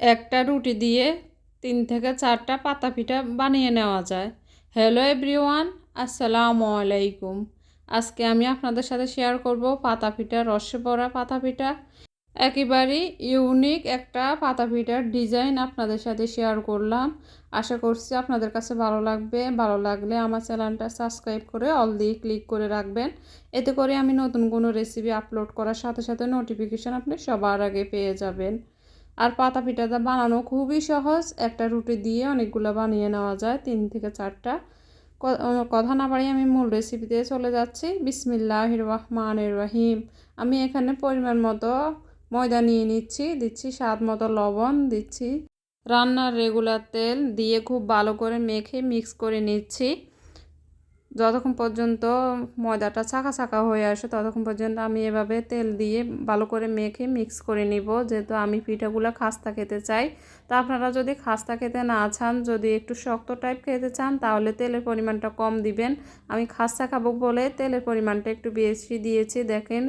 একটা রুটি দিয়ে তিন থেকে চারটা পাতা পিঠা বানিয়ে নেওয়া যায়। হ্যালো এভরিওয়ান আসসালামু আলাইকুম। আজকে আমি আপনাদের সাথে শেয়ার করব পাতা পিঠা, রসে পড়া পাতা পিঠা। একেবারেই ইউনিক একটা পাতা পিঠার ডিজাইন আপনাদের সাথে শেয়ার করলাম। আশা করছি আপনাদের কাছে ভালো লাগবে। ভালো লাগলে আমার চ্যানেলটা সাবস্ক্রাইব করে অল দিয়ে ক্লিক করে রাখবেন। এতে করে আমি নতুন কোনো রেসিপি আপলোড করার সাথে সাথে নোটিফিকেশান আপনি সবার আগে পেয়ে যাবেন। আর পাতা পিঠাটা বানানো খুবই সহজ। একটা রুটি দিয়ে অনেকগুলো বানিয়ে নেওয়া যায়, তিন থেকে চারটা। কথা না বাড়িয়ে আমি মূল রেসিপিতে চলে যাচ্ছি। বিসমিল্লাহ রহমানের রহিম। আমি এখানে পরিমাণ মতো ময়দা নিয়ে নিচ্ছি, দিচ্ছি স্বাদ মতো লবণ, দিচ্ছি রান্নার রেগুলার তেল দিয়ে খুব ভালো করে মেখে মিক্স করে নিচ্ছি। যতক্ষণ পর্যন্ত ময়দাটা ছাকা ছাকা হয়ে আসে, ততক্ষণ পর্যন্ত আমি এভাবে তেল দিয়ে ভালো করে মেখে মিক্স করে নিব। যেহেতু আমি পিঠাগুলো খাস্তা খেতে চাই, তা আপনারা যদি খাস্তা খেতে না চান, যদি একটু শক্ত টাইপ খেতে চান, তাহলে তেলের পরিমাণটা কম দিবেন। আমি খাস্তা খাব বলে তেলের পরিমাণটা একটু বেশি দিয়েছি। দেখেন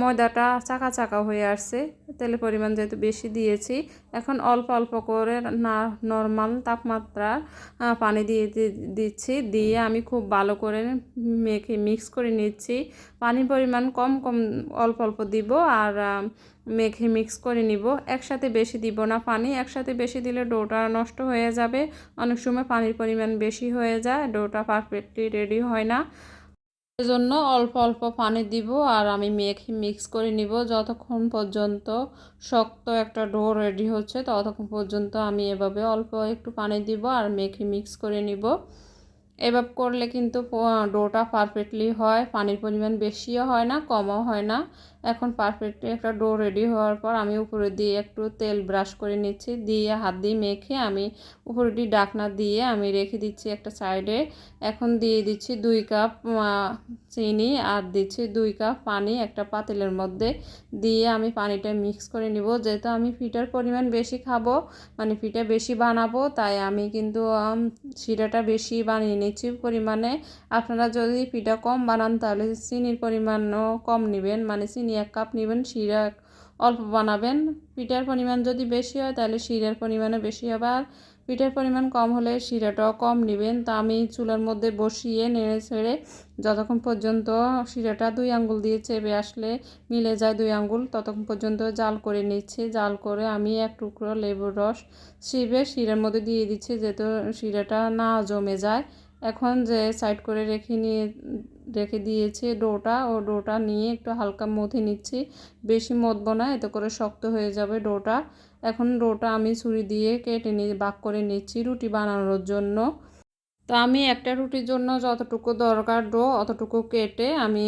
ময়দাটা চাকা চাকা হয়ে আসছে, তেলের পরিমাণ যেহেতু বেশি দিয়েছি এখন অল্প অল্প করে না নর্মাল তাপমাত্রা পানি দিয়ে দিচ্ছি। দিয়ে আমি খুব ভালো করে মেখে মিক্স করে নিচ্ছি। পানির পরিমাণ কম কম অল্প অল্প দিব আর মেখে মিক্স করে নিব। একসাথে বেশি দিব না পানি। একসাথে বেশি দিলে ডোটা নষ্ট হয়ে যাবে। অনেক সময় পানির পরিমাণ বেশি হয়ে যায়। ডোটা পারফেক্টলি রেডি হয় না। জন্য অল্প অল্প পানি দিব আর আমি মেখে মিক্স করে নিব। যতক্ষণ পর্যন্ত শক্ত একটা ডো রেডি হচ্ছে, ততক্ষণ পর্যন্ত আমি এভাবে অল্প একটু পানি দিব আর মেখে মিক্স করে নিব। এভাবে করলে কিন্তু ডোটা পারফেক্টলি হয়, পানির পরিমাণ বেশিও হয় না, কমও হয় না। এখন পারফেক্টলি একটা ডো রেডি হওয়ার পর আমি উপরে দিয়ে একটু তেল ব্রাশ করে নিচ্ছি। দিয়ে হাত দিয়ে মেখে আমি উপরে দিয়ে ডাকনা দিয়ে আমি রেখে দিচ্ছি একটা সাইডে এখন দিয়ে দিচ্ছি দুই কাপ চিনি আর দিচ্ছি দুই কাপ পানি একটা পাতিলের মধ্যে। দিয়ে আমি পানিটা মিক্স করে নিব। যেহেতু আমি ফিটার পরিমাণ বেশি খাব মানে ফিটা বেশি বানাবো, তাই আমি কিন্তু শিরাটা বেশি বানিয়ে নিচ্ছি পরিমাণে। আপনারা যদি ফিটা কম বানান তাহলে চিনির পরিমাণও কম নেবেন। মানে চিনি এক কাপ নেবেন, শিরা অল্প বানাবেন। পিঠার পরিমাণ যদি বেশি হয়, তাহলে শিরার পরিমাণও বেশি হবে। আর পিঠার পরিমাণ কম হলে শিরাটাও কম নেবেন। তা আমি চুলার মধ্যে বসিয়ে নেড়ে ছেড়ে যতক্ষণ পর্যন্ত শিরাটা দুই আঙ্গুল দিয়ে চেপে আসলে মিলে যায় দুই আঙ্গুল, ততক্ষণ পর্যন্ত জাল করে নিচ্ছি। জাল করে আমি এক টুকরো লেবুর রস শিবে শিরার মধ্যে দিয়ে দিচ্ছি যাতে শিরাটা না জমে যায়। এখন যে সাইড করে রেখে নিয়ে রেখে দিয়েছে ডোটা। ও ডোটা নিয়ে একটু হালকা মথে নিচ্ছি। বেশি মতবো না, এতে করে শক্ত হয়ে যাবে ডোটা। এখন ডোটা আমি ছুরি দিয়ে কেটে নিয়ে বাক করে নিচ্ছি রুটি বানানোর জন্য। তো আমি একটা রুটির জন্য যতটুকু দরকার ডো, অতটুকু কেটে আমি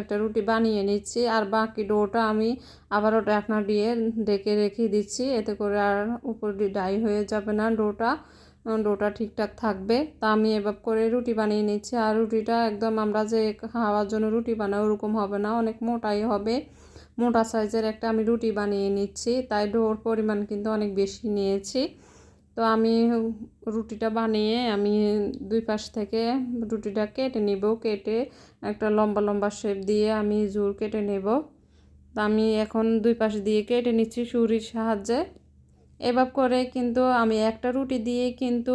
একটা রুটি বানিয়ে নিচ্ছি। আর বাকি ডোটা আমি আবারও ডাকনা দিয়ে ডেকে রেখে দিচ্ছি। এতে করে আর উপর ডাই হয়ে যাবে না ডোটা। ডোটা ঠিকঠাক থাকবে। তা আমি এবার করে রুটি বানিয়ে নিচ্ছি। আর রুটিটা একদম আমরা যে খাওয়ার জন্য রুটি বানাই ওরকম হবে না, অনেক মোটাই হবে। মোটা সাইজের একটা আমি রুটি বানিয়ে নিচ্ছি। তাই ডোর পরিমাণ কিন্তু অনেক বেশি নিয়েছি। তো আমি রুটিটা বানিয়ে আমি দুই পাশ থেকে রুটিটা কেটে নেব। কেটে একটা লম্বা লম্বা শেপ দিয়ে আমি জোর কেটে নেব। তা আমি এখন দুই পাশ দিয়ে কেটে নিচ্ছি সুরির সাহায্যে। এভাবে করে কিন্তু আমি একটা রুটি দিয়ে কিন্তু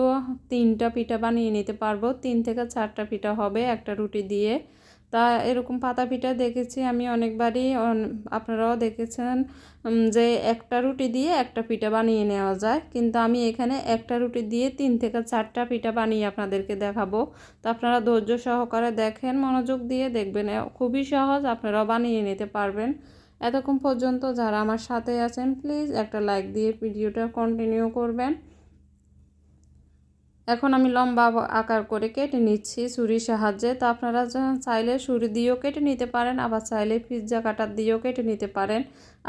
তিনটা পিঠা বানিয়ে নিতে পারব। তিন থেকে চারটা পিঠা হবে একটা রুটি দিয়ে। তা এরকম পাতা পিঠা দেখেছি আমি অনেকবারই। আপনারাও দেখেছেন যে একটা রুটি দিয়ে একটা পিঠা বানিয়ে নেওয়া যায়। কিন্তু আমি এখানে একটা রুটি দিয়ে তিন থেকে চারটা পিঠা বানিয়ে আপনাদেরকে দেখাবো। তো আপনারা ধৈর্য সহকারে দেখেন, মনোযোগ দিয়ে দেখবেন। খুবই সহজ, আপনারাও বানিয়ে নিতে পারবেন। এতক্ষণ পর্যন্ত যারা আমার সাথে আছেন প্লিজ একটা লাইক দিয়ে ভিডিওটা কন্টিনিউ করবেন। এখন আমি লম্বা আকার করে কেটে নিচ্ছি ছুরির সাহায্যে। তো আপনারা চাইলে ছুরি দিয়েও কেটে নিতে পারেন, আবার চাইলে পিৎজা কাটার দিয়েও কেটে নিতে পারেন।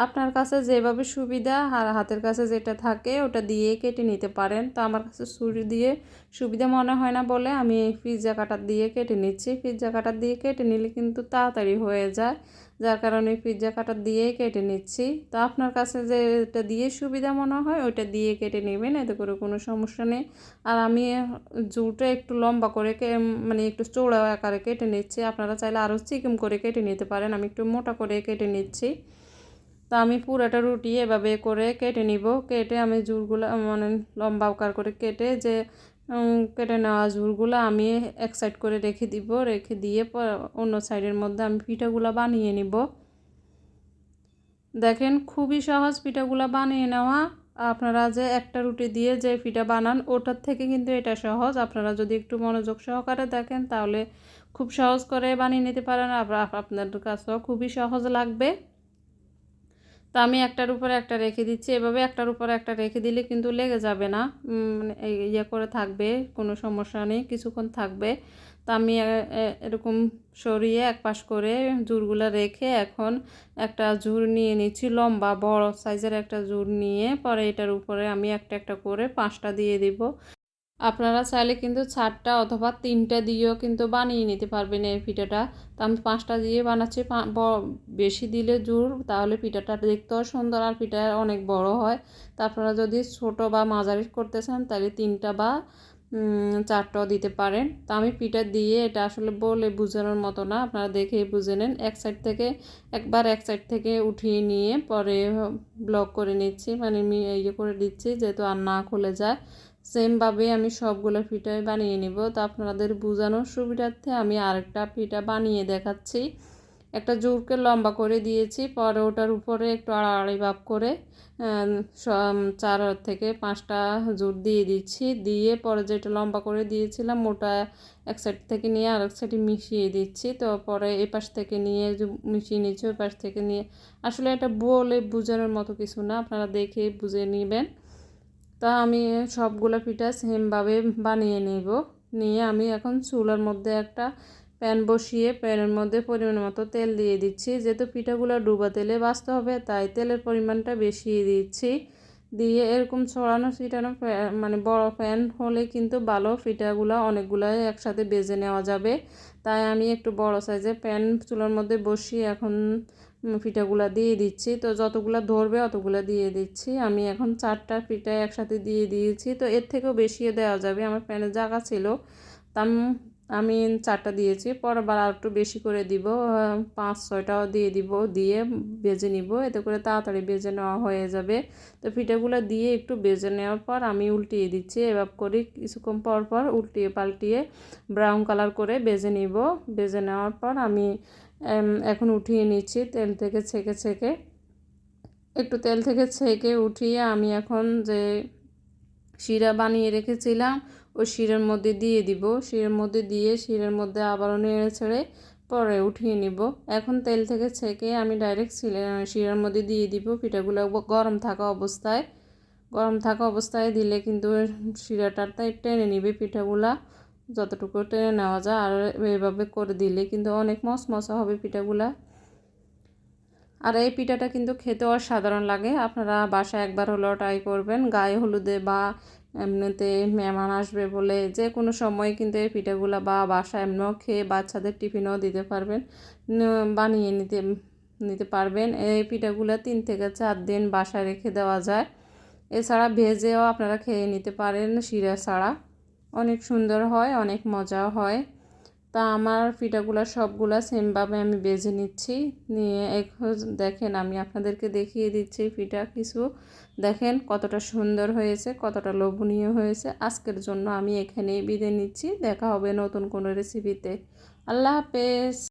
আপনার কাছে যেভাবে সুবিধা হাতের কাছে যেটা থাকে ওটা দিয়ে কেটে নিতে পারেন। তো আমার কাছে ছুরি দিয়ে সুবিধা মনে হয় না বলে আমি পিৎজা কাটার দিয়ে কেটে নিচ্ছি। পিৎজা কাটার দিয়ে কেটে নিলে কিন্তু তাড়াতাড়ি হয়ে যায়। যার কারণে পিৎজা কাটার দিয়েই কেটে নিচ্ছি। তো আপনার কাছে যে এটা দিয়ে সুবিধা মনে হয়, ওইটা দিয়ে কেটে নেবেন, এতে করে কোনো সমস্যা নেই। আর আমি জুটা একটু লম্বা করে মানে একটু চৌড়া আকারে কেটে নিচ্ছি। আপনারা চাইলে আরও চিকম করে কেটে নিতে পারেন, আমি একটু মোটা করে কেটে নিচ্ছি। তো আমি পুরোটা রুটি এভাবে করে কেটে নিব। কেটে আমি জুরগুলো মানে লম্বা আকার করে কেটে যে কেটে নেওয়া জুরগুলো আমি এক সাইড করে রেখে দিব, রেখে দিয়ে অন্য সাইডের মধ্যে আমি পিঠাগুলো বানিয়ে নিব। দেখেন খুবই সহজ পিঠাগুলো বানিয়ে নেওয়া। আপনারা যে একটা রুটি দিয়ে যে পিঠা বানান, ওটার থেকে কিন্তু এটা সহজ। আপনারা যদি একটু মনোযোগ সহকারে দেখেন, তাহলে খুব সহজ করে বানিয়ে নিতে পারেন। আপনার কাছেও খুবই সহজ লাগবে। তো আমি একটার উপরে একটা রেখে দিচ্ছি। এভাবে একটার উপরে একটা রেখে দিলে কিন্তু লেগে যাবে না। মানে ইয়ে করে থাকবে, কোনো সমস্যা নেই, কিছুক্ষণ থাকবে। তো আমি এরকম সরিয়ে এক পাশ করে জুরগুলো রেখে এখন একটা জুর নিয়ে নিচ্ছি, লম্বা, বড় সাইজের একটা জুর নিয়ে। পরে এটার উপরে আমি একটা একটা করে পাঁচটা দিয়ে দিব। আপনারা চাইলে কিন্তু চারটা অথবা তিনটা দিয়েও কিন্তু বানিয়ে নিতে পারবেন এই পিঠাটা। তো আমি পাঁচটা দিয়ে বানাচ্ছি বেশি দিলে জোর, তাহলে পিঠাটা দেখতেও সুন্দর আর পিঠা অনেক বড় হয়। তা আপনারা যদি ছোট বা মাঝারি করতে চান, তাহলে তিনটা বা চারটাও দিতে পারেন। তা আমি পিঠা দিয়ে এটা আসলে বলে বোঝানোর মতো না, আপনারা দেখেই বুঝে নেন। এক সাইড থেকে, একবার এক সাইড থেকে উঠিয়ে নিয়ে পরে ব্লক করে নিচ্ছি মানে ইয়ে করে দিচ্ছি, যেহেতু আর না খুলে যায়। সেমভাবে আমি সবগুলো পিঠাই বানিয়ে নিব। তো আপনাদের বোঝানোর সুবিধার্থে আমি আরেকটা পিঠা বানিয়ে দেখাচ্ছি। একটা জোরকে লম্বা করে দিয়েছি, পরে ওটার উপরে একটু আড়াআড়ি ভাব করে চার থেকে পাঁচটা জোর দিয়ে দিচ্ছি। দিয়ে পরে যেটা লম্বা করে দিয়েছিলাম, ওটা এক সাইড থেকে নিয়ে আরেক সাইডে মিশিয়ে দিচ্ছি। তো পরে এ পাশ থেকে নিয়ে মিশিয়ে নিচ্ছি ওই পাশ থেকে নিয়ে, আসলে এটা বলে বোঝানোর মতো কিছু না, আপনারা দেখে বুঝে নেবেন। তা আমি সবগুলো পিঠা সেমভাবে বানিয়ে নেব। নিয়ে আমি এখন চুলার মধ্যে একটা প্যান বসিয়ে প্যানের মধ্যে পরিমাণ মতো তেল দিয়ে দিচ্ছি। যেহেতু পিঠাগুলো ডুবা তেলে বাঁচতে হবে, তাই তেলের পরিমাণটা বেশি দিচ্ছি। দিয়ে এরকম ছড়ানো ফিটানো মানে বড় প্যান হলে কিন্তু ভালো ফিটাগুলো অনেকগুলো একসাথে বেজে নেওয়া যাবে। তাই আমি একটু বড় সাইজের প্যান চুলার মধ্যে বসিয়ে এখন পিঠাগুলো দিয়ে দিচ্ছি। তো যতগুলো ধরবে অতগুলো দিয়ে দিচ্ছি। আমি এখন চারটা পিঠা একসাথে দিয়ে দিয়েছি। তো এর থেকেও বেশিও দেওয়া যাবে। আমার প্যানের জায়গা ছিল। তা আমি চারটা দিয়েছি। পরবার আর একটু বেশি করে দিব। পাঁচ, ছয়টাও দিয়ে দিব। দিয়ে বেজে নিব। এতে করে তাড়াতাড়ি বেজে নেওয়া হয়ে যাবে। তো পিঠাগুলো দিয়ে একটু বেজে নেওয়ার পর আমি উল্টিয়ে দিচ্ছি। এবার করে কিছুক্ষণ পর পর উল্টিয়ে পাল্টিয়ে ব্রাউন কালার করে বেজে নিব। বেজে নেওয়ার পর আমি এখন উঠিয়ে নিচ্ছি তেল থেকে ছেঁকে ছেঁকে। একটু তেল থেকে ছেঁকে উঠিয়ে আমি এখন যে শিরা বানিয়ে রেখেছিলাম, ওই শিরের মধ্যে দিয়ে দিব। শিরের মধ্যে দিয়ে শিরের মধ্যে আবারও নেড়ে ছেড়ে পরে উঠিয়ে নিব। এখন তেল থেকে ছেঁকে আমি ডাইরেক্ট শিলে শিরের মধ্যে দিয়ে দিব। পিঠাগুলো গরম থাকা অবস্থায়, গরম থাকা অবস্থায় দিলে কিন্তু শিরাটারটাই টেনে নিবে পিঠাগুলা। যতটুকু টেনে নেওয়া যায় আর এইভাবে করে দিলে কিন্তু অনেক মশমশা হবে পিঠাগুলা। আর এই পিঠাটা কিন্তু খেতে অসাধারণ লাগে। আপনারা বাসায় একবার হলেও ট্রাই করবেন। গায়ে হলুদে বা এমনিতে মেহমান আসবে বলে যে কোনো সময় কিন্তু এই পিঠাগুলা বা বাসা এমনিও খেয়ে বাচ্চাদের টিফিনও দিতে পারবেন বানিয়ে নিতে নিতে পারবেন। এই পিঠাগুলো তিন থেকে চার দিন বাসায় রেখে দেওয়া যায়। এছাড়া ভেজেও আপনারা খেয়ে নিতে পারেন শিরা ছাড়া। অনেক সুন্দর হয়, অনেক মজা হয়। তা আমার পিঠাগুলো সবগুলা সেমভাবে আমি বেজে নিচ্ছি। নিয়ে এখন দেখেন, আমি আপনাদেরকে দেখিয়ে দিচ্ছি পিঠা কিছু। দেখেন কতটা সুন্দর হয়েছে, কতটা লোভনীয় হয়েছে। আজকের জন্য আমি এখানেই বিদায় নিচ্ছি। দেখা হবে নতুন কোনো রেসিপিতে আল্লাহ হাফেজ।